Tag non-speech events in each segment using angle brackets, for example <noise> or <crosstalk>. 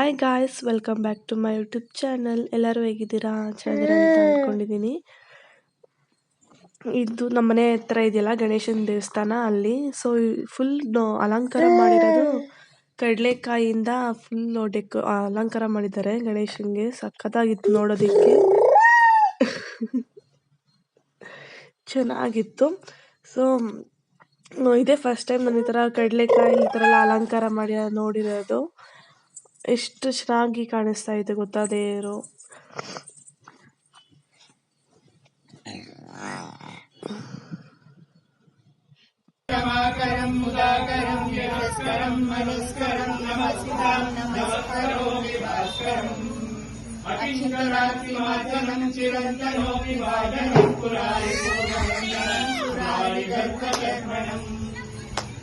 Hi guys welcome back to my YouTube channel ಎಲ್ಲರೂ ಹೇಗಿದ್ದೀರಾ? ಚೆನ್ನಾಗಿರೋ ಅಂತ ಅಂದ್ಕೊಂಡಿದ್ದೀನಿ ಇದು ನಮ್ಮನೆ ಹತ್ರ ಇದೆಯಲ್ಲ ಗಣೇಶನ ದೇವಸ್ಥಾನ ಅಲ್ಲಿ. ಸೊ ಫುಲ್ ಅಲಂಕಾರ ಮಾಡಿರೋದು ಕಡಲೆಕಾಯಿಯಿಂದ ಫುಲ್ ಡೆಕ್ ಅಲಂಕಾರ ಮಾಡಿದ್ದಾರೆ ಗಣೇಶನ್ಗೆ. ಸಖತ್ತಾಗಿತ್ತು ನೋಡೋದಕ್ಕೆ. ಚೆನ್ನಾಗಿತ್ತು. ಸೊ ಇದೇ ಫಸ್ಟ್ ಟೈಮ್ ನಾನು ಈ ಥರ ಕಡಲೆಕಾಯಿ ಈ ಥರ ಎಲ್ಲ ಅಲಂಕಾರ ಮಾಡಿ ನೋಡಿರೋದು. ಎಷ್ಟು ಚೆನ್ನಾಗಿ ಕಾಣಿಸ್ತಾ ಇದೆ ಗೊತ್ತಾ ದೇವರು? ಚಿರಂತನೋ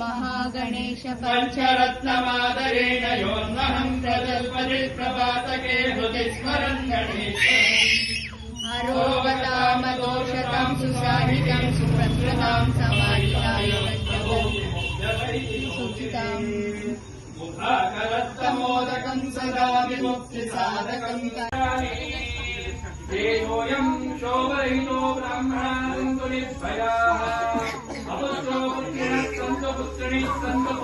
महागणेश पञ्चरत्नमादरेण योऽन्नहम् प्रजल्पति प्रपातके हृदि स्मरन् गणेश। तदस्वप्रभातके सुसाहितम् सुसाहितं समाहिताय सुचिताम् रत्नमोदकं सदा विमुक्तिसाधकं तदा देहोऽयं शोभरहितो ब्राह्मणान्तु निर्भयाः अपुत्रो पुत्रिणः सन्तु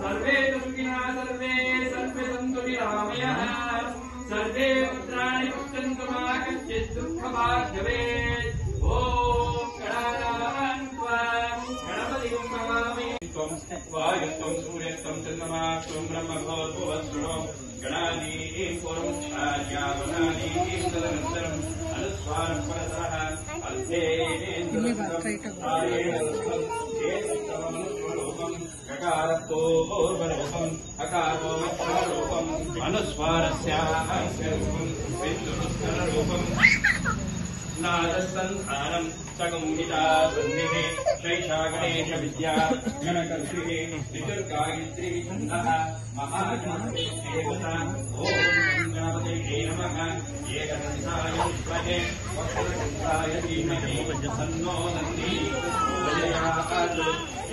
सर्वे तु सुखिनः सर्वे सर्वे सन्तु पुत्राणि पुत्रन्तु मा कश्चित् వాయుస్తం సూర్యస్తం చంద్రమాస్తం బ్రహ్మభోర్భువశృణో గణాదీం పూర్వం ఛాయావనాదీం తదనంతరం అనుస్వారం పరతః అల్పేన గకారస్థోర్వరూపం అకారో రూపం అనుస్వారస్యాస్య सगौनिता सन्धिः शैषा गणेशविद्या गणकर्षिः पितुर्गायत्री छन्दः महादेवता ॐ गणपतये नमः। एकदन्ताय विद्महे वक्रतुण्डाय धीमहि तन्नो नन्दी प्रजयात्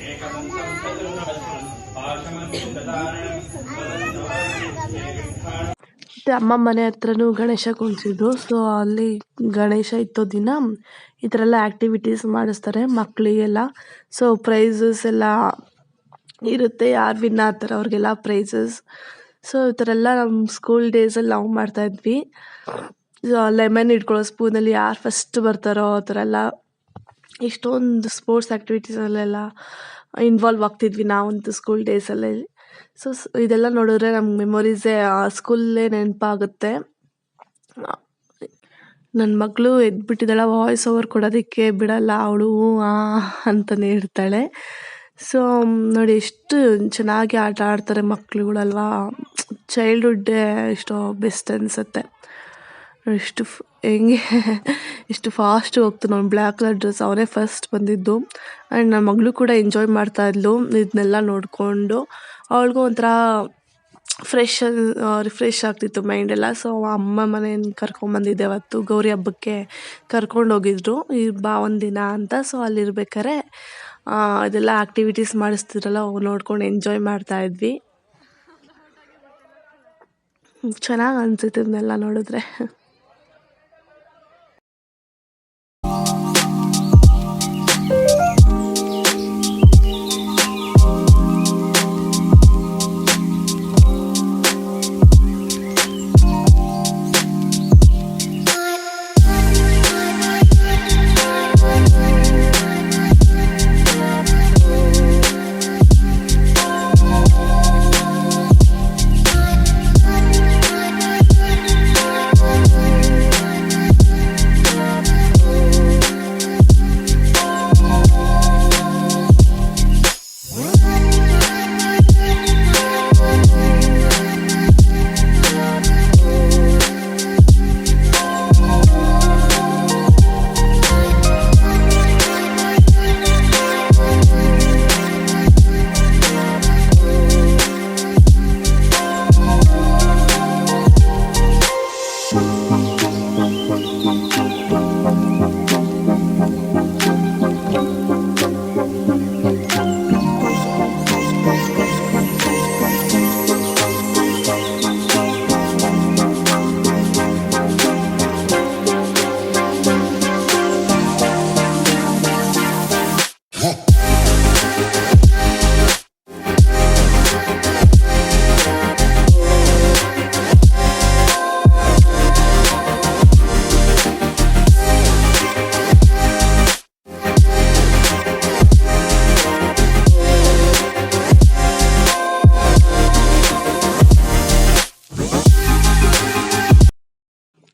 एकदन्तं चतुर्भस्त्रं पाशमं ददारणं वदन्तो ಮತ್ತೆ ಅಮ್ಮ ಮನೆ ಹತ್ರನೂ ಗಣೇಶ ಕುಣಿಸಿದ್ರು ಸೊ ಅಲ್ಲಿ ಗಣೇಶ ಇತ್ತೋ ದಿನ ಈ ಥರ ಎಲ್ಲ ಆ್ಯಕ್ಟಿವಿಟೀಸ್ ಮಾಡಿಸ್ತಾರೆ ಮಕ್ಕಳಿಗೆಲ್ಲ ಸೊ ಪ್ರೈಸಸ್ ಎಲ್ಲ ಇರುತ್ತೆ. ಯಾರು ವಿನ್ ಆಗ್ತಾರೆ ಅವ್ರಿಗೆಲ್ಲ ಪ್ರೈಸಸ್ ಸೊ ಈ ಥರ ಎಲ್ಲ ನಮ್ಮ ಸ್ಕೂಲ್ ಡೇಸಲ್ಲಿ ನಾವು ಮಾಡ್ತಾಯಿದ್ವಿ ಲೆಮನ್ ಇಟ್ಕೊಳ್ಳೋ ಸ್ಪೂನಲ್ಲಿ ಯಾರು ಫಸ್ಟ್ ಬರ್ತಾರೋ ಆ ಥರ ಎಲ್ಲ ಇಷ್ಟೊಂದು ಸ್ಪೋರ್ಟ್ಸ್ ಆ್ಯಕ್ಟಿವಿಟೀಸಲ್ಲೆಲ್ಲ ಇನ್ವಾಲ್ವ್ ಆಗ್ತಿದ್ವಿ ನಾವಂತೂ ಸ್ಕೂಲ್ ಡೇಸಲ್ಲಿ ಸೊ ಇದೆಲ್ಲ ನೋಡಿದ್ರೆ ನಮ್ಮ ಮೆಮೊರೀಸೇ ಸ್ಕೂಲೇ ನೆನಪಾಗುತ್ತೆ. ನನ್ನ ಮಗಳು ಎದ್ಬಿಟ್ಟಿದ್ದಾಳೆ ವಾಯ್ಸ್ ಓವರ್ ಕೊಡೋದಕ್ಕೆ ಬಿಡಲ್ಲ, ಅವಳು ಆ ಅಂತಲೇ ಇರ್ತಾಳೆ. ಸೊ ನೋಡಿ ಎಷ್ಟು ಚೆನ್ನಾಗಿ ಆಟ ಆಡ್ತಾರೆ ಮಕ್ಳುಗಳಲ್ವಾ. ಚೈಲ್ಡ್ಹುಡ್ಡೇ ಎಷ್ಟೋ ಬೆಸ್ಟ್ ಅನಿಸುತ್ತೆ. ಎಷ್ಟು ಹೆಂಗೆ? <laughs> ಎಷ್ಟು ಫಾಸ್ಟ್ ಹೋಗ್ತು ನಾನು ಬ್ಲ್ಯಾಕ್ ಕಲರ್ ಡ್ರೆಸ್ ಅವನೇ ಫಸ್ಟ್ ಬಂದಿದ್ದು. ಆ್ಯಂಡ್ ನನ್ನ ಮಗಳು ಕೂಡ ಎಂಜಾಯ್ ಮಾಡ್ತಾ ಇದ್ಲು. ಇದನ್ನೆಲ್ಲ ನೋಡಿಕೊಂಡು ಅವಳಿಗೂ ಒಂಥರ ಫ್ರೆಶ್ ರಿಫ್ರೆಶ್ ಆಗ್ತಿತ್ತು ಮೈಂಡೆಲ್ಲ ಸೊ ಅಮ್ಮ ಮನೆಯಿಂದ ಕರ್ಕೊಂಬಂದಿದ್ದೆ ಅವತ್ತು. ಗೌರಿ ಹಬ್ಬಕ್ಕೆ ಕರ್ಕೊಂಡು ಹೋಗಿದ್ರು. ಈ ಬಾ ಒಂದಿನ ಅಂತ. ಸೊ ಅಲ್ಲಿರ್ಬೇಕಾರೆ ಇದೆಲ್ಲ ಆ್ಯಕ್ಟಿವಿಟೀಸ್ ಮಾಡಿಸ್ತಿದ್ರಲ್ಲ, ಅವು ನೋಡ್ಕೊಂಡು ಎಂಜಾಯ್ ಮಾಡ್ತಾಯಿದ್ವಿ ಚೆನ್ನಾಗಿ ಅನಿಸುತ್ತೆ ಇದನ್ನೆಲ್ಲ ನೋಡಿದ್ರೆ. <laughs>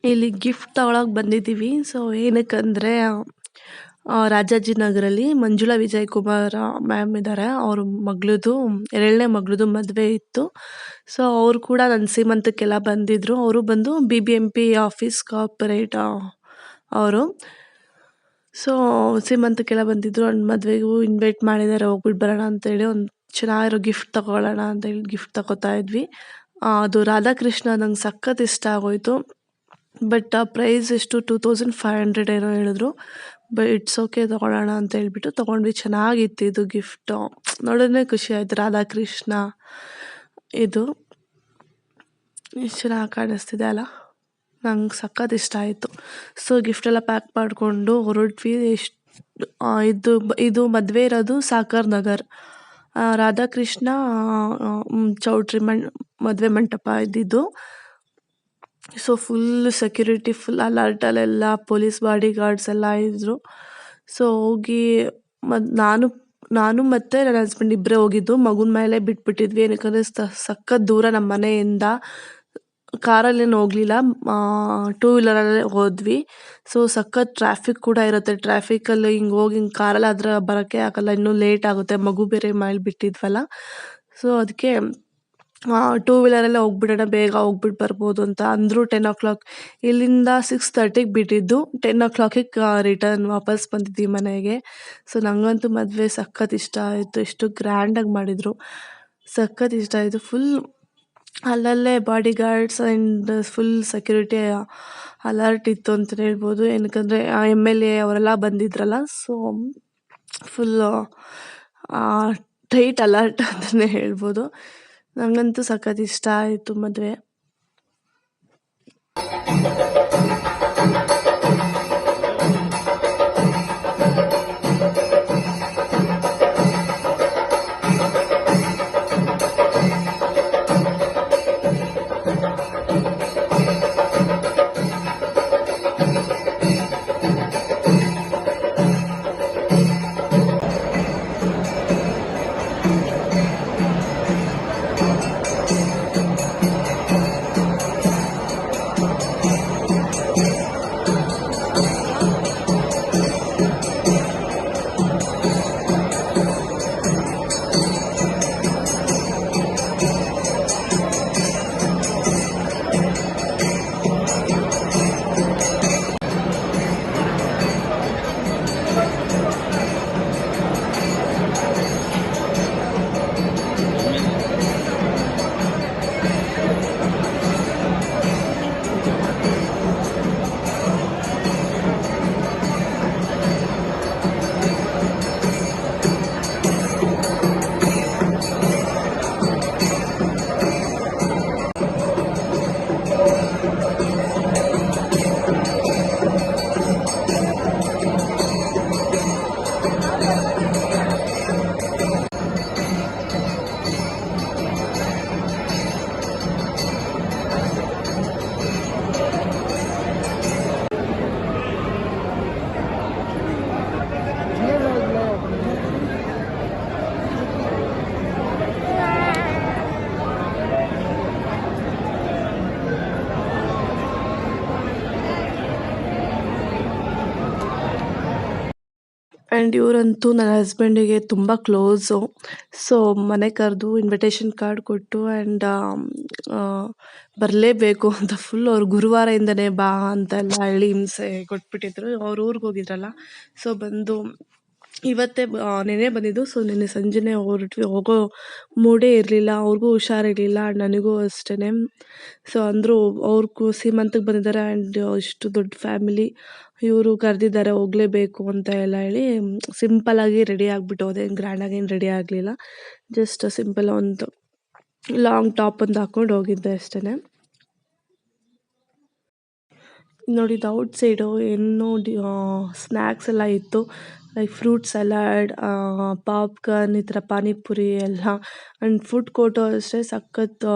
ಇಲ್ಲಿ ಗಿಫ್ಟ್ ತಗೊಳಕ್ ಬಂದಿದ್ದೀವಿ. ಸೊ ಏನಕ್ಕಂದರೆ ರಾಜಾಜಿನಗರಲ್ಲಿ ಮಂಜುಳಾ ವಿಜಯ್ ಕುಮಾರ್ ಮ್ಯಾಮ್ ಇದ್ದಾರೆ ಅವ್ರ ಮಗಳದು ಎರಡನೇ ಮಗಳದು ಮದುವೆ ಇತ್ತು. ಸೊ ಅವರು ಕೂಡ ನನ್ನ ಸೀಮಂತಕ್ಕೆಲ್ಲ ಬಂದಿದ್ದರು ಅವರು ಬಂದು B B M P office corporate ಅವರು. ಸೊ ಸೀಮಂತಕ್ಕೆಲ್ಲ ಬಂದಿದ್ದರು ನನ್ನ ಮದುವೆಗೂ ಇನ್ವೈಟ್ ಮಾಡಿದ್ದಾರೆ ಹೋಗ್ಬಿಟ್ಟು ಬರೋಣ ಅಂತೇಳಿ ಒಂದು ಚೆನ್ನಾಗಿರೋ ಗಿಫ್ಟ್ ತಗೊಳ್ಳೋಣ ಅಂತೇಳಿ ಗಿಫ್ಟ್ ತಗೋತಾ ಇದ್ವಿ. ಅದು ರಾಧಾಕೃಷ್ಣ ನಂಗೆ ಸಖತ್ ಇಷ್ಟ ಆಗೋಯ್ತು. ಬಟ್ ಪ್ರೈಸ್ ಎಷ್ಟು ಟೂ ತೌಸಂಡ್ ಫೈವ್ ಹಂಡ್ರೆಡ್ ಏನೋ ಹೇಳಿದ್ರು. ಬಟ್ ಇಟ್ಸ್ ಓಕೆ ತೊಗೊಳ್ಳೋಣ ಅಂತ ಹೇಳ್ಬಿಟ್ಟು ತೊಗೊಂಡ್ವಿ. ಚೆನ್ನಾಗಿತ್ತು ಇದು ಗಿಫ್ಟು ನೋಡೋದೇ ಖುಷಿ ಆಯಿತು. ರಾಧಾಕೃಷ್ಣ ಇದು. ಎಷ್ಟು ಚೆನ್ನಾಗಿ ಕಾಣಿಸ್ತಿದೆ ಅಲ್ಲ? ನಂಗೆ ಸಖತ್ ಇಷ್ಟ ಆಯಿತು. ಸೊ ಗಿಫ್ಟೆಲ್ಲ ಪ್ಯಾಕ್ ಮಾಡಿಕೊಂಡು ಹೊರಟ್ವಿ. ಎಷ್ಟು ಇದು ಇದು ಮದುವೆ ಇರೋದು ಸಾಕರ್ ನಗರ್. ರಾಧಾಕೃಷ್ಣ ಚೌಟ್ರಿ ಮಣ್, ಮದುವೆ ಮಂಟಪ ಇದ್ದಿದ್ದು. ಸೊ ಫುಲ್ ಸೆಕ್ಯೂರಿಟಿ ಫುಲ್ ಅಲರ್ಟಲ್ಲೆಲ್ಲ ಪೊಲೀಸ್ ಬಾಡಿ ಗಾರ್ಡ್ಸ್ ಎಲ್ಲ ಇದ್ದರು ಸೊ ಹೋಗಿ ಮತ್ತು ನಾನು ನಾನು ಮತ್ತು ನನ್ನ ಹಸ್ಬೆಂಡ್ ಇಬ್ಬರೇ ಹೋಗಿದ್ದು. ಮಗುನ ಮೇಲೆ ಬಿಟ್ಬಿಟ್ಟಿದ್ವಿ. ಏನಕ್ಕಂದರೆ ಸಖತ್ ದೂರ ನಮ್ಮ ಮನೆಯಿಂದ ಕಾರಲ್ಲೇನು ಹೋಗಲಿಲ್ಲ. ಟೂ ವೀಲರಲ್ಲೇ ಹೋದ್ವಿ. ಸೊ ಸಖತ್ ಟ್ರಾಫಿಕ್ ಕೂಡ ಇರುತ್ತೆ. ಟ್ರಾಫಿಕಲ್ಲಿ ಹಿಂಗೆ ಹೋಗಿ ಹಿಂಗೆ ಕಾರಲ್ಲಿ ಆದರೆ ಬರೋಕ್ಕೆ ಆಗಲ್ಲ. ಇನ್ನೂ ಲೇಟ್ ಆಗುತ್ತೆ. ಮಗು ಬೇರೆ ಮೇಲೆ ಬಿಟ್ಟಿದ್ವಲ್ಲ. ಸೊ ಅದಕ್ಕೆ ಟೂ ವೀಲರಲ್ಲೇ ಹೋಗ್ಬಿಡೋಣ, ಬೇಗ ಹೋಗ್ಬಿಟ್ಟು ಬರ್ಬೋದು ಅಂತ ಅಂದರು ಟೆನ್ ಓ ಕ್ಲಾಕ್ ಇಲ್ಲಿಂದ ಸಿಕ್ಸ್ ತರ್ಟಿಗೆ ಬಿಟ್ಟಿದ್ದು. ಟೆನ್ ಓ ಕ್ಲಾಕಿಗೆ ರಿಟರ್ನ್ ವಾಪಸ್ ಬಂದಿದ್ವಿ ಮನೆಗೆ. ಸೊ ನನಗಂತೂ ಮದುವೆ ಸಖತ್ ಇಷ್ಟ ಆಯಿತು. ಎಷ್ಟು ಗ್ರ್ಯಾಂಡಾಗಿ ಮಾಡಿದರು. ಸಖತ್ ಇಷ್ಟ ಆಯಿತು. ಫುಲ್ ಅಲ್ಲಲ್ಲೇ body guards and full security alert ಇತ್ತು ಅಂತಲೇ ಹೇಳ್ಬೋದು. ಏನಕ್ಕಂದರೆ ಎಂ ಎಲ್ ಎ ಅವರೆಲ್ಲ ಬಂದಿದ್ರಲ್ಲ ಸೊ ಫುಲ್ ಟೈಟ್ ಅಲರ್ಟ್ ಅಂತಲೇ ಹೇಳ್ಬೋದು. ನನಗಂತೂ ಸಖತ್ ಇಷ್ಟ ಆಯಿತು ಮದುವೆ. ಆ್ಯಂಡ್ ಇವರಂತೂ ನನ್ನ ಹಸ್ಬೆಂಡಿಗೆ ತುಂಬ ಕ್ಲೋಸು ಸೊ ಮನೆ ಕರೆದು ಇನ್ವಿಟೇಷನ್ ಕಾರ್ಡ್ ಕೊಟ್ಟು ಆ್ಯಂಡ್ ಬರಲೇಬೇಕು ಅಂತ ಫುಲ್ ಅವ್ರು ಗುರುವಾರದಿಂದನೇ ಬಾ ಅಂತೆಲ್ಲ ಹೇಳಿ ಹಿಂಸೆ ಕೊಟ್ಬಿಟ್ಟಿದ್ರು. ಅವ್ರ ಊರಿಗೆ ಹೋಗಿದ್ರಲ್ಲ. ಸೊ ಬಂದು ಇವತ್ತೇ ನೆನ್ನೆ ಬಂದಿದ್ದು. ಸೊ, ನೆನ್ನೆ ಸಂಜೆನೇ ಹೊರಟ್ವಿ. ಹೋಗೋ ಮೂಡೇ ಇರಲಿಲ್ಲ. ಅವ್ರಿಗೂ ಹುಷಾರಿರ್ಲಿಲ್ಲ. ನನಗೂ ಅಷ್ಟೇ ಸೊ ಅಂದರು ಅವ್ರಿಗೂ ಸೀಮಂತಕ್ಕೆ ಬಂದಿದ್ದಾರೆ. ಆ್ಯಂಡ್ ಇಷ್ಟು ದೊಡ್ಡ ಫ್ಯಾಮಿಲಿ. ಇವರು ಕರೆದಿದ್ದಾರೆ. ಹೋಗಲೇಬೇಕು ಅಂತ ಎಲ್ಲ ಹೇಳಿ ಸಿಂಪಲ್ಲಾಗಿ ರೆಡಿ ಆಗಿಬಿಟ್ಟು ಹೋದೆ ಗ್ರ್ಯಾಂಡಾಗಿ ಏನು ರೆಡಿ ಆಗಲಿಲ್ಲ. ಜಸ್ಟ್ ಸಿಂಪಲ್ ಒಂದು ಲಾಂಗ್ ಟಾಪ್ ಒಂದು ಹಾಕ್ಕೊಂಡು ಹೋಗಿದ್ದೆ ಅಷ್ಟೇ ನೋಡಿ, ಇದು ಔಟ್ ಸೈಡು ಏನೋ ಸ್ನ್ಯಾಕ್ಸ್ ಎಲ್ಲ ಇತ್ತು. ಲೈಕ್ ಫ್ರೂಟ್ ಸಲಾಡ್ ಪಾಪ್ಕಾರ್ನ್ ಈ ಥರ ಪಾನಿಪುರಿ ಎಲ್ಲ. ಆ್ಯಂಡ್ ಫುಡ್ ಕೋರ್ಟು ಅಷ್ಟೇ ಸಖತ್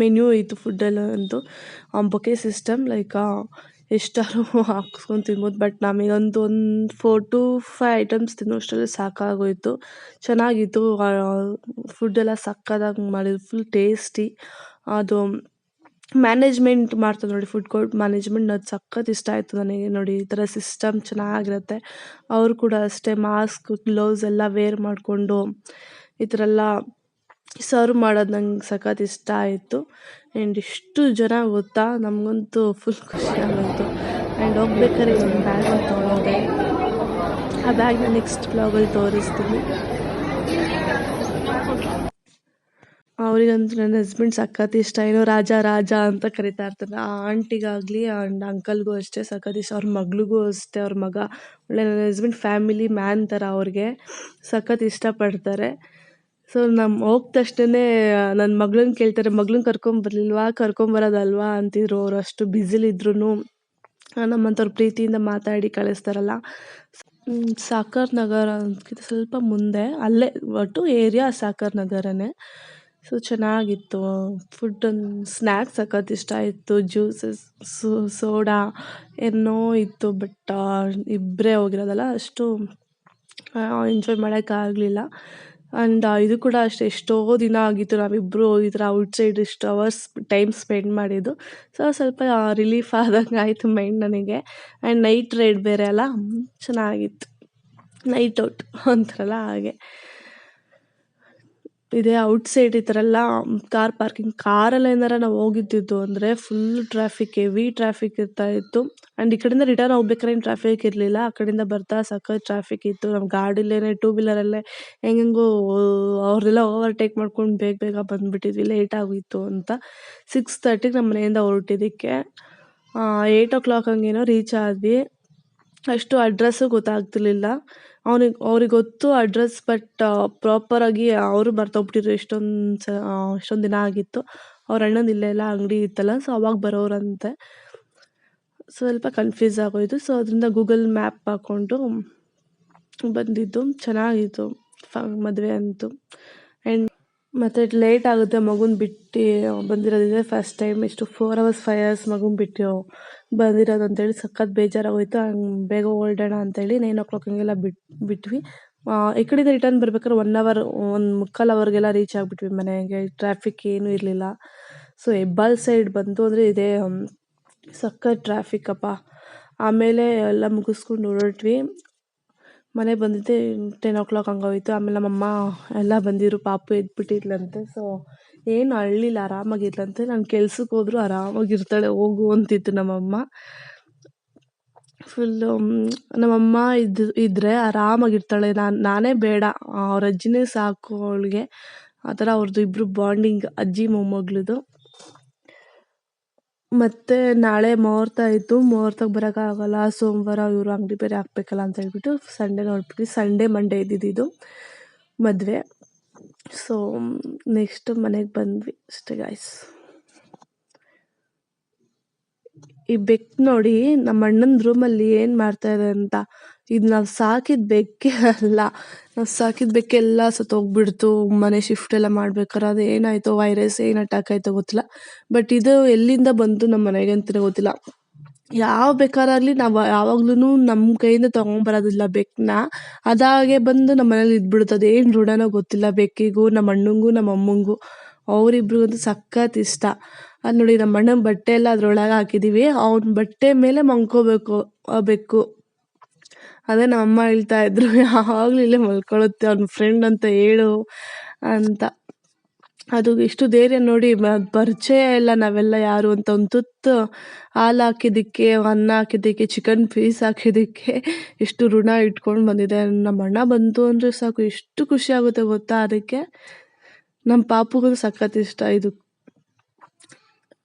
ಮೆನ್ಯೂ ಇತ್ತು ಫುಡ್ಡೆಲ್ಲ ಅಂತೂ ಬೊಕೆ ಸಿಸ್ಟಮ್ ಲೈಕ್ ಎಷ್ಟಾದ್ರು <laughs> ಹಾಕ್ಸ್ಕೊಂಡು ತಿನ್ಬೋದು. ಬಟ್ ನಮಗೊಂದು ಒಂದು ಫೋರ್ ಟು ಫೈವ್ ಐಟಮ್ಸ್ ತಿನ್ನೋಷ್ಟರಲ್ಲಿ ಸಾಕಾಗೋಯಿತು. ಚೆನ್ನಾಗಿತ್ತು ಫುಡ್ಡೆಲ್ಲ ಸಕ್ಕತ್ತಾಗಿ ಮಾಡಿದ್ರು ಫುಲ್ ಟೇಸ್ಟಿ ಅದು ಮ್ಯಾನೇಜ್ಮೆಂಟ್ ಮಾಡ್ತಾರೆ ನೋಡಿ ಫುಡ್ ಕೋರ್ಟ್ ಮ್ಯಾನೇಜ್ಮೆಂಟ್ ಅದು ಸಖತ್ ಇಷ್ಟ ಆಯಿತು ನನಗೆ ನೋಡಿ, ಈ ಥರ ಸಿಸ್ಟಮ್ ಚೆನ್ನಾಗಿರುತ್ತೆ. ಅವರು ಕೂಡ ಅಷ್ಟೇ ಮಾಸ್ಕ್ ಗ್ಲೌಸ್ ಎಲ್ಲ ವೇರ್ ಮಾಡಿಕೊಂಡು ಈ ಥರ ಎಲ್ಲ ಸರ್ವ್ ಮಾಡೋದು ನಂಗೆ ಸಖತ್ ಇಷ್ಟ ಆಯಿತು. ಆ್ಯಂಡ್ ಇಷ್ಟು ಜನ ಗೊತ್ತಾ? ನಮಗಂತೂ ಫುಲ್ ಖುಷಿ ಆಗೋಯಿತು. ಆ್ಯಂಡ್ ಹೋಗ್ಬೇಕಾದ್ರೆ ಒಂದು ಬ್ಯಾಗ್ ತೊಗೊಂಡೆ. ಆ ಬ್ಯಾಗ್ನ ನೆಕ್ಸ್ಟ್ ಬ್ಲಾಗಲ್ಲಿ ತೋರಿಸ್ತೀನಿ. ಅವರಿಗಂತೂ ನನ್ನ ಹಸ್ಬೆಂಡ್ ಸಖತ್ ಇಷ್ಟ. ಏನು ರಾಜ ರಾಜ ಅಂತ ಕರಿತಾ ಇರ್ತಾರೆ. ಆ ಆಂಟಿಗಾಗಲಿ ಆ್ಯಂಡ್ ಅಂಕಲ್ಗೂ ಅಷ್ಟೇ ಸಖತ್ ಇಷ್ಟ. ಅವ್ರ ಮಗಳಿಗೂ ಅಷ್ಟೇ, ಅವ್ರ ಮಗ. ಒಳ್ಳೆ ನನ್ನ ಹಸ್ಬೆಂಡ್ ಫ್ಯಾಮಿಲಿ ಮ್ಯಾನ್ ಥರ ಅವ್ರಿಗೆ ಸಖತ್ ಇಷ್ಟಪಡ್ತಾರೆ. ಸೊ ನಮ್ಮ ತಕ್ಷಣನೇ ನನ್ನ ಮಗಳನ್ನ ಕೇಳ್ತಾರೆ ಮಗಳನ್ನ ಕರ್ಕೊಂಬರ್ಲಿಲ್ವಾ ಕರ್ಕೊಂಬರೋದಲ್ವಾ ಅಂತಿದ್ರು ಅವ್ರು. ಅಷ್ಟು ಬ್ಯುಸಿಲಿದ್ರೂ ನಮ್ಮಂಥವ್ರ ಪ್ರೀತಿಯಿಂದ ಮಾತಾಡಿ ಕಳಿಸ್ತಾರಲ್ಲ. ಸಾಕರ್ ನಗರ ಅಂತ ಸ್ವಲ್ಪ ಮುಂದೆ. ಅಲ್ಲೇ ಒಟ್ಟು ಏರಿಯಾ ಸಾಕರ್ ನಗರನೇ. ಸೊ ಚೆನ್ನಾಗಿತ್ತು. ಫುಡ್ ಸ್ನ್ಯಾಕ್ಸ್ ಸಖತ್ ಇಷ್ಟ ಆಯಿತು. ಜ್ಯೂಸಸ್ ಸೋಡಾ ಏನೋ ಇತ್ತು, ಬಟ್ ಇಬ್ಬರೇ ಹೋಗಿರೋದಲ್ಲ, ಅಷ್ಟು ಎಂಜಾಯ್ ಮಾಡೋಕ್ಕಾಗಲಿಲ್ಲ ಆ್ಯಂಡ್ ಇದು ಕೂಡ ಅಷ್ಟೇ, ಎಷ್ಟೋ ದಿನ ಆಗಿತ್ತು ನಾವಿಬ್ಬರು ಈ ಥರ ಔಟ್ಸೈಡ್ ಇಷ್ಟು ಅವರ್ಸ್ ಟೈಮ್ ಸ್ಪೆಂಡ್ ಮಾಡಿದ್ದು. ಸೊ, ಸ್ವಲ್ಪ ರಿಲೀಫ್ ಆದಂಗೆ ಆಯಿತು ಮೈಂಡ್ ನನಗೆ. ಆ್ಯಂಡ್ ನೈಟ್ ರೈಡ್ ಬೇರೆ ಅಲ್ಲ? ಚೆನ್ನಾಗಿತ್ತು. ನೈಟ್ ಔಟ್ ಅಂತಾರಲ್ಲ ಹಾಗೆ. ಇದೇ ಔಟ್ಸೈಡ್ ಈ ಥರ ಎಲ್ಲ ಕಾರ್ ಪಾರ್ಕಿಂಗ್, ಕಾರಲ್ಲಿ ಏನಾರ ನಾವು ಹೋಗಿದ್ದಿದ್ದು ಅಂದರೆ ಫುಲ್ ಟ್ರಾಫಿಕ್ ಹೆವಿ ಟ್ರಾಫಿಕ್ ಇರ್ತಾ ಇತ್ತು. ಆ್ಯಂಡ್ ಈ ಕಡೆಯಿಂದ ರಿಟರ್ನ್ ಹೋಗ್ಬೇಕಾದ್ರೆ ಏನು ಟ್ರಾಫಿಕ್ ಇರಲಿಲ್ಲ. ಆ ಕಡೆಯಿಂದ ಬರ್ತಾ ಸಖತ್ ಟ್ರಾಫಿಕ್ ಇತ್ತು. ನಮ್ಮ ಗಾಡಿಲೇನೆ ಟೂ ವೀಲರಲ್ಲೇ ಹೆಂಗೆಂಗೋ ಅವ್ರನ್ನೆಲ್ಲ ಓವರ್ಟೇಕ್ ಮಾಡ್ಕೊಂಡು ಬೇಗ ಬೇಗ ಬಂದುಬಿಟ್ಟಿದ್ವಿ. ಲೇಟ್ ಆಗೋಯಿತು ಅಂತ. ಸಿಕ್ಸ್ ತರ್ಟಿಗೆ ನಮ್ಮ ಮನೆಯಿಂದ ಹೊರಟಿದ್ದಕ್ಕೆ ಏಯ್ಟ್ ಓ ಕ್ಲಾಕ್ ಹಂಗೇನೋ ರೀಚ್ ಆದ್ವಿ. ಅಷ್ಟು ಅಡ್ರೆಸ್ಸು ಗೊತ್ತಾಗ್ತಿರ್ಲಿಲ್ಲ. ಅವ್ನಿಗೆ ಅವ್ರಿಗೆ ಗೊತ್ತು ಅಡ್ರೆಸ್ ಬಟ್ ಪ್ರಾಪರಾಗಿ ಅವರು ಮರ್ತೋಗ್ಬಿಟ್ಟಿದ್ರು ಎಷ್ಟೊಂದು ಸ ಎಷ್ಟೊಂದು ದಿನ ಆಗಿತ್ತು. ಅವ್ರ ಅಣ್ಣಂದು ಇಲ್ಲೇ ಎಲ್ಲ ಅಂಗಡಿ ಇತ್ತಲ್ಲ ಸೊ ಅವಾಗ ಬರೋರಂತೆ. ಸ್ವಲ್ಪ ಕನ್ಫ್ಯೂಸ್ ಆಗೋಯ್ತು. ಸೊ ಅದರಿಂದ ಗೂಗಲ್ ಮ್ಯಾಪ್ ಹಾಕ್ಕೊಂಡು ಬಂದಿದ್ದು. ಚೆನ್ನಾಗಿತ್ತು. ಫ ಮದುವೆ ಅಂತೂ. ಮತ್ತು ಲೇಟ್ ಆಗುತ್ತೆ, ಮಗುನ ಬಿಟ್ಟು ಬಂದಿರೋದಿದೆ. ಫಸ್ಟ್ ಟೈಮ್ ಇಷ್ಟು ಫೋರ್ ಅವರ್ಸ್ ಫೈವ್ ಅವರ್ಸ್ ಮಗುನ ಬಿಟ್ಟು ಬಂದಿರೋದು ಅಂತೇಳಿ ಸಖತ್ ಬೇಜಾರಾಗೋಯಿತು. ಹಂಗೆ ಬೇಗ ಹೊರಡೋಣ ಅಂತೇಳಿ ನೈನ್ ಓ ಕ್ಲಾಕ್ ಹಂಗೆಲ್ಲ ಬಿಟ್ಟು ಬಿಟ್ವಿ. ಈ ಕಡೆಯಿಂದ ರಿಟರ್ನ್ ಬರ್ಬೇಕಾದ್ರೆ ಒನ್ ಅವರ್ ಒಂದು ಮುಕ್ಕಾಲು ಅವರ್ಗೆಲ್ಲ ರೀಚ್ ಆಗಿಬಿಟ್ವಿ ಮನೆಗೆ. ಟ್ರಾಫಿಕ್ ಏನೂ ಇರಲಿಲ್ಲ. ಸೊ ಹೆಬ್ಬಾಲ್ ಸೈಡ್ ಬಂತು ಅಂದರೆ ಇದೇ ಸಖತ್ ಟ್ರಾಫಿಕ್ ಅಪ್ಪ. ಆಮೇಲೆ ಎಲ್ಲ ಮುಗಿಸ್ಕೊಂಡು ಹೊರಟ್ವಿ. ಮನೆಗೆ ಬಂದಿದ್ದೆ ಟೆನ್ ಓ ಕ್ಲಾಕ್ ಹಂಗೋಯ್ತು ಆಮೇಲೆ ನಮ್ಮಮ್ಮ ಎಲ್ಲ ಬಂದಿದ್ರು, ಪಾಪು ಎದ್ಬಿಟ್ಟಿದ್ಲಂತೆ. ಸೊ ಏನು ಅಳ್ಳಿಲ್ಲ, ಆರಾಮಾಗಿದ್ಲಂತೆ. ನಾನು ಕೆಲ್ಸಕ್ಕೆ ಹೋದ್ರು ಆರಾಮಾಗಿರ್ತಾಳೆ, ಹೋಗು ಅಂತಿತ್ತು ನಮ್ಮಮ್ಮ ಫುಲ್ಲು ನಮ್ಮಮ್ಮ ಇದ್ದು ಇದ್ದರೆ ಆರಾಮಾಗಿರ್ತಾಳೆ. ನಾನು, ನಾನೇ ಬೇಡ. ಅವ್ರ ಅಜ್ಜಿನೇ ಸಾಕು ಅವಳಿಗೆ. ಆ ಥರ ಅವ್ರದ್ದು ಇಬ್ಬರು ಬಾಂಡಿಂಗ್ ಅಜ್ಜಿ, ಮೊಮ್ಮಗಳದು. ಮತ್ತು ನಾಳೆ ಮುಹೂರ್ತ ಇತ್ತು ಮುಹೂರ್ತಕ್ಕೆ ಬರೋಕ್ಕಾಗಲ್ಲ ಸೋಮವಾರ ಇವರು ಅಂಗಡಿ ಬೇರೆ ಹಾಕ್ಬೇಕಲ್ಲ ಅಂತ ಹೇಳ್ಬಿಟ್ಟು ಸಂಡೇ ನೋಡ್ಬಿಟ್ಟು ಸಂಡೇ ಮಂಡೇ ಇದ್ದಿದ್ದು ಮದುವೆ. ಸೊ ನೆಕ್ಸ್ಟ್ ಮನೆಗೆ ಬಂದ್ವಿ ಅಷ್ಟೇ ಗಾಯ್ಸ್ ಈ ಬೆಕ್ಕು ನೋಡಿ ನಮ್ಮ ಅಣ್ಣನ ರೂಮಲ್ಲಿ ಏನು ಮಾಡ್ತಾ ಇದೆ ಅಂತ. ಇದು ನಾವು ಸಾಕಿದ ಬೆಕ್ಕೆ ಅಲ್ಲ. ಸಾಕಿದ ಬೆಕ್ಕೆಲ್ಲ ಸತ್ತೋಗ್ಬಿಡ್ತು, ಮನೆ ಶಿಫ್ಟ್ ಎಲ್ಲ ಮಾಡ್ಬೇಕಾದ್ರೆ ಅದು ಏನಾಯ್ತು ವೈರಸ್ ಏನು ಅಟ್ಯಾಕ್ ಆಯಿತೋ ಗೊತ್ತಿಲ್ಲ. ಬಟ್ ಇದು ಎಲ್ಲಿಂದ ಬಂತು ನಮ್ಮ ಮನೆಗೆ ಅಂತ ಗೊತ್ತಿಲ್ಲ. ಯಾವ ಬೇಕಾರಾಗ್ಲಿ ನಾವು ಯಾವಾಗ್ಲೂ ನಮ್ಮ ಕೈಯಿಂದ ತೊಗೊಂಬರೋದಿಲ್ಲ ಬೆಕ್ಕನ್ನ ಅದಾಗೆ ಬಂದು ನಮ್ಮ ಮನೇಲಿ ಇದ್ಬಿಡುತ್ತೆ. ಏನು ರೂಢನೋ ಗೊತ್ತಿಲ್ಲ ಬೆಕ್ಕಿಗೂ ನಮ್ಮ ಅಣ್ಣಂಗೂ ನಮ್ಮ ಅಮ್ಮಂಗೂ. ಅವರಿಬ್ರಿಗಂತೂ ಸಖತ್ ಇಷ್ಟ. ಅದು ನೋಡಿ ನಮ್ಮ ಅಣ್ಣನ ಬಟ್ಟೆ ಎಲ್ಲ ಅದ್ರೊಳಗೆ ಹಾಕಿದ್ದೀವಿ ಅವ್ನ ಬಟ್ಟೆ ಮೇಲೆ ಮಂಕೋಬೇಕು ಆ ಬೆಕ್ಕು. ಅದೇ ನಮ್ಮ ಅಮ್ಮ ಹೇಳ್ತಾ ಇದ್ರು, ಯಾವಾಗಲೂ ಇಲ್ಲೇ ಮಲ್ಕೊಳ್ಳುತ್ತೆ ಅವ್ನ ಫ್ರೆಂಡ್ ಅಂತ ಹೇಳು ಅಂತ. ಅದು ಎಷ್ಟು ಧೈರ್ಯ ನೋಡಿ ಪರಿಚಯ ಇಲ್ಲ ನಾವೆಲ್ಲ ಯಾರು ಅಂತ. ಒಂದು ತುತ್ತು ಹಾಲು ಹಾಕಿದ್ದಕ್ಕೆ, ಅನ್ನ ಹಾಕಿದ್ದಕ್ಕೆ ಚಿಕನ್ ಪೀಸ್ ಹಾಕಿದ್ದಕ್ಕೆ ಎಷ್ಟು ಋಣ ಇಟ್ಕೊಂಡು ಬಂದಿದೆ. ನಮ್ಮ ಅಣ್ಣ ಬಂತು ಅಂದರೆ ಸಾಕು ಎಷ್ಟು ಖುಷಿ ಆಗುತ್ತೆ ಗೊತ್ತಾ ಅದಕ್ಕೆ? ನಮ್ಮ ಪಾಪುಗೂ ಸಖತ್ ಇಷ್ಟ ಇದು.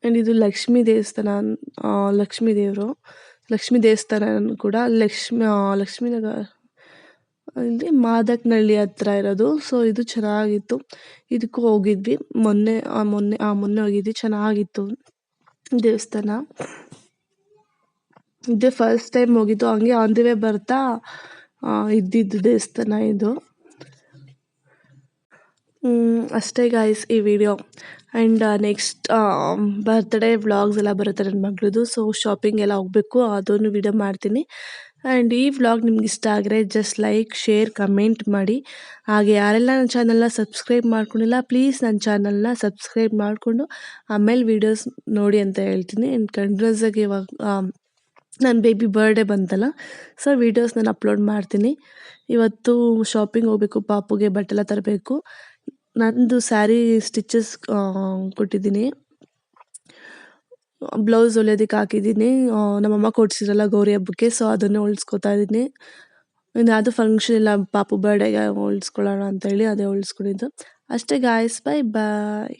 ಆ್ಯಂಡ್ ಇದು ಲಕ್ಷ್ಮೀ ದೇವಸ್ಥಾನ ಲಕ್ಷ್ಮೀ ದೇವರು. ಲಕ್ಷ್ಮೀ ದೇವಸ್ಥಾನ ಕೂಡ ಲಕ್ಷ್ಮಿ ಲಕ್ಷ್ಮೀ ಲಕ್ಷ್ಮೀನಗರ ಇಲ್ಲಿ ಮಾದಕ್ನಳ್ಳಿ ಹತ್ರ ಇರೋದು. ಸೊ ಇದು ಚೆನ್ನಾಗಿತ್ತು. ಇದಕ್ಕೂ ಹೋಗಿದ್ವಿ. ಮೊನ್ನೆ ಆ, ಮೊನ್ನೆ ಆ ಮೊನ್ನೆ ಹೋಗಿದ್ವಿ. ಚೆನ್ನಾಗಿತ್ತು ದೇವಸ್ಥಾನ. ಇದೇ ಫಸ್ಟ್ ಟೈಮ್ ಹೋಗಿದ್ದು. ಹಂಗೆ ಆನ್ ದಿ ವೇ ಬರ್ತಾ ಇದ್ದಿದ್ದು ದೇವಸ್ಥಾನ ಇದು. ಅಷ್ಟೇ ಗಾಯ್ಸ್ ಈ video and next birthday vlogs ಎಲ್ಲ ಬರುತ್ತೆ ನನ್ನ ಮಗಳದು. ಸೊ ಶಾಪಿಂಗ್ ಎಲ್ಲ ಹೋಗಬೇಕು ಅದನ್ನು ವಿಡಿಯೋ ಮಾಡ್ತೀನಿ. ಆ್ಯಂಡ್ ಈ ವ್ಲಾಗ್ ನಿಮ್ಗೆ ಇಷ್ಟ ಆಗಿದೆ ಜಸ್ಟ್ ಲೈಕ್ ಶೇರ್ ಕಮೆಂಟ್ ಮಾಡಿ. ಹಾಗೆ ಯಾರೆಲ್ಲ ನನ್ನ ಚಾನಲ್ನ ಸಬ್ಸ್ಕ್ರೈಬ್ ಮಾಡ್ಕೊಂಡಿಲ್ಲ ಪ್ಲೀಸ್ ನನ್ನ ಚಾನಲ್ನ ಸಬ್ಸ್ಕ್ರೈಬ್ ಮಾಡಿಕೊಂಡು, ಆಮೇಲೆ ವೀಡಿಯೋಸ್ ನೋಡಿ ಅಂತ ಹೇಳ್ತೀನಿ. ಆ್ಯಂಡ್ ಕಂಟಿನ್ಯೂಸ್ ಆಗಿ ಇವಾಗ ನನ್ನ ಬೇಬಿ ಬರ್ಡೇ ಬಂತಲ್ಲ ಸೊ ವೀಡಿಯೋಸ್ ನಾನು ಅಪ್ಲೋಡ್ ಮಾಡ್ತೀನಿ. ಇವತ್ತು ಶಾಪಿಂಗ್ ಹೋಗಬೇಕು, ಪಾಪುಗೆ ಬಟ್ಟೆಲ್ಲ ತರಬೇಕು. ನಂದು ಸ್ಯಾರಿ ಸ್ಟಿಚಸ್ ಕೊಟ್ಟಿದ್ದೀನಿ. ಬ್ಲೌಸ್ ಹೊಲಿಯೋದಕ್ಕೆ ಹಾಕಿದ್ದೀನಿ. ನಮ್ಮಮ್ಮ ಕೊಡ್ಸಿರಲ್ಲ ಗೌರಿ ಹಬ್ಬಕ್ಕೆ, ಸೊ ಅದನ್ನೇ ಹೊಲ್ಸ್ಕೊತಾ ಇದ್ದೀನಿ. ಇನ್ನು ಯಾವುದೂ ಫಂಕ್ಷನ್ ಇಲ್ಲ, ಪಾಪು ಬರ್ಡೇಗೆ ಹೊಲ್ಸ್ಕೊಳ್ಳೋಣ ಅಂತೇಳಿ ಅದೇ ಹೊಲ್ಸ್ಕೊಂಡಿದ್ದು ಅಷ್ಟೇ ಗಾಯ್ಸ್ ಬೈ ಬಾಯ್